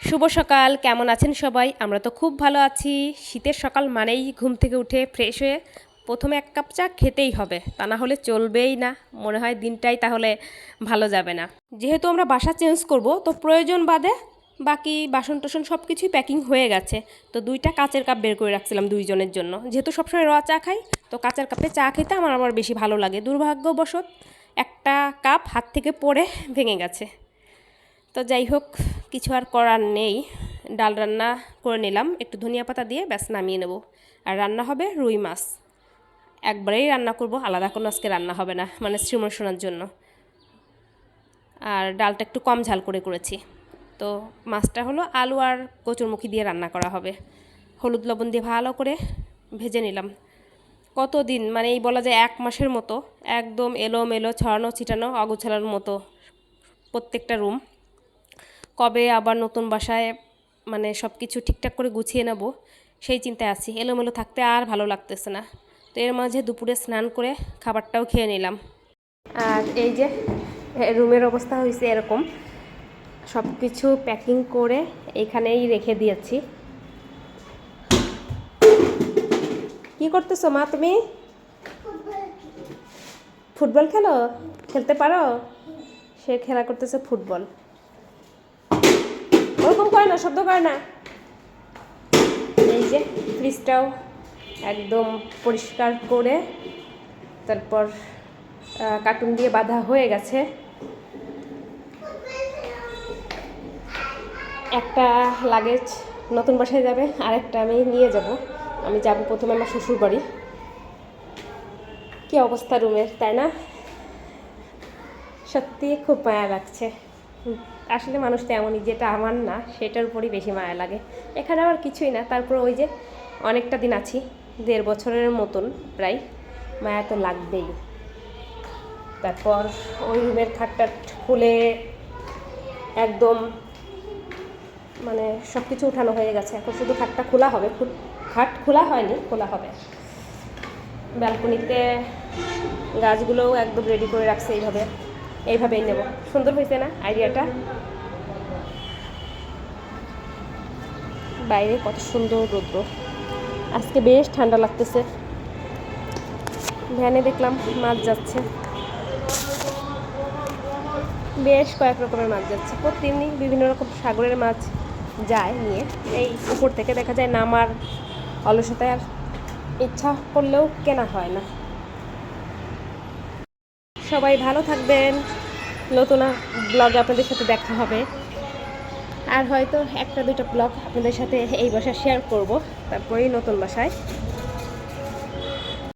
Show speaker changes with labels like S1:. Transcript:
S1: শুভ সকাল, কেমন আছেন সবাই? আমরা তো খুব ভালো আছি। শীতের সকাল মানেই ঘুম থেকে উঠে ফ্রেশ হয়ে প্রথমে এক কাপ চা খেতেই হবে। তা না হলে চলবেই না। মনে হয় দিনটাই তাহলে ভালো যাবে না। যেহেতু আমরা বাসা চেঞ্জ করব, তো প্রয়োজন বাদে বাকি বাসন টাসন সব কিছুই প্যাকিং হয়ে গেছে। তো দুইটা কাচের কাপ বের করে রাখছিলাম দুইজনের জন্য। যেহেতু সবসময় র চা খাই, তো কাচের কাপে চা খেতে আমার আবার বেশি ভালো লাগে। দুর্ভাগ্যবশত একটা কাপ হাত থেকে পড়ে ভেঙে গেছে। তো যাই হোক কিছু আর করার নেই। ডাল রান্না করে নিলাম। একটু ধনিয়া পাতা দিয়ে ব্যাস নামিয়ে নেব। আর রান্না হবে রুই মাছ। একবারেই রান্না করব, আলাদা কোনো আজকে রান্না হবে না মানে শ্রীমন শোনার জন্য। আর ডালটা একটু কম ঝাল করে করেছি। তো মাছটা হলো আলু আর কচুরমুখী দিয়ে রান্না করা হবে। হলুদ লবণ দিয়ে ভালো করে ভেজে নিলাম। কতদিন? মানে এই বলা যায় এক মাসের মতো। একদম এলো মেলো ছড়ানো, ছিটানো, অগোছালোর মতো প্রত্যেকটা রুম। কবে আবার নতুন বাসায় মানে সব কিছু ঠিকঠাক করে গুছিয়ে নেব, সেই চিন্তায় আছি। এলোমেলো থাকতে আর ভালো লাগতেছে না। তো এর মাঝে দুপুরে স্নান করে খাবারটাও খেয়ে নিলাম। আর এই যে রুমের অবস্থা হয়েছে এরকম। সব কিছু প্যাকিং করে এইখানেই রেখে দিয়েছি। কি করতেছো মা তুমি? ফুটবল খেলো? খেলতে পারো? সে খেলা করতেছে ফুটবল। করে না, শব্দ করে না। এই যে ফ্রিজটাও একদম পরিষ্কার করে তারপর কার্টুন দিয়ে বাঁধা হয়ে গেছে। একটা লাগেজ নতুন বাসায় যাবে, আরেকটা আমি নিয়ে যাব। আমি যাব প্রথমে আমার শ্বশুর বাড়ি কী অবস্থা রুমের, তাই না? সত্যি খুব মায়া লাগছে। আসলে মানুষ তো এমনই যেটা আমার না, সেটার উপরই বেশি মায়া লাগে। এখানে আবার কিছুই না, তারপর ওই যে অনেকটা দিন আছি, দেড় বছরের মতন প্রায়, মায়া তো লাগবেই। তারপর ওই রুমের খাটটা খুলে একদম মানে সব কিছু উঠানো হয়ে গেছে। এখন শুধু খাটটা খোলা হবে, খাট খোলা হয়নি, খোলা হবে। ব্যালকনিতে গাছগুলোও একদম রেডি করে রাখছে এইভাবে। এইভাবেই নেব। সুন্দর হয়েছে না আইডিয়াটা? বাইরে কত সুন্দর রৌদ্র। আজকে বেশ ঠান্ডা লাগতেছে। ভ্যানে দেখলাম মাছ যাচ্ছে। বেশ কয়েক রকমের মাছ যাচ্ছে। প্রতিদিনই বিভিন্ন রকম সাগরের মাছ যায় নিয়ে। এই উপর থেকে দেখা যায় নামার অলসতায় আর ইচ্ছা করলেও কেনা হয় না। সবাই ভালো থাকবেন। নতুন ব্লগ আপনাদের সাথে দেখা হবে। আর হয়তো একটা দুটো ব্লগ আপনাদের সাথে এই বাসায় শেয়ার করব, তারপরেই নতুন বাসায়।